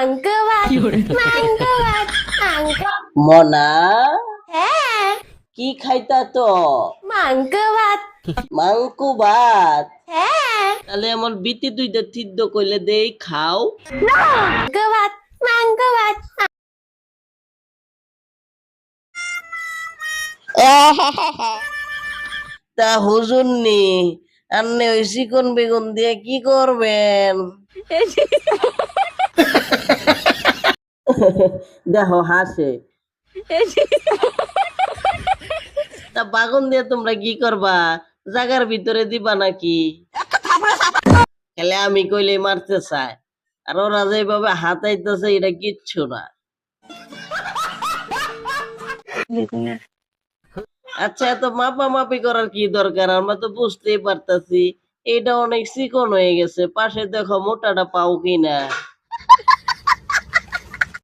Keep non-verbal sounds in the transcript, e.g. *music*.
মাংস ভাত মাংস ভাত মাংস মনা? হ্যাঁ। কি খাইতা তো? মাংস ভাত। হ্যাঁ। তাহলে আমার বিতি দুইটা তিদ্দ কইলে দেই খাও। মাংস ভাত মাংস ভাত তা হুজুর নি আন্নে ওই চিকন বেগুন দিয়ে কি করবেন? *laughs* *laughs* দেখো, হাসে। তা বাগুন দিয়ে তোমরা কি করবা? জাগার ভিতরে দিবা নাকি? খেলে আমি কইলে মারতে চাই আর ওরা যেভাবে হাতাইতেছে, এটা কিচ্ছু না। আচ্ছা এত মাপা মাপি করার কি দরকার? আমরা তো বুঝতেই পারতাছি এটা অনেক চিকন হয়ে গেছে। পাশে দেখো মোটাটা পাও কিনা।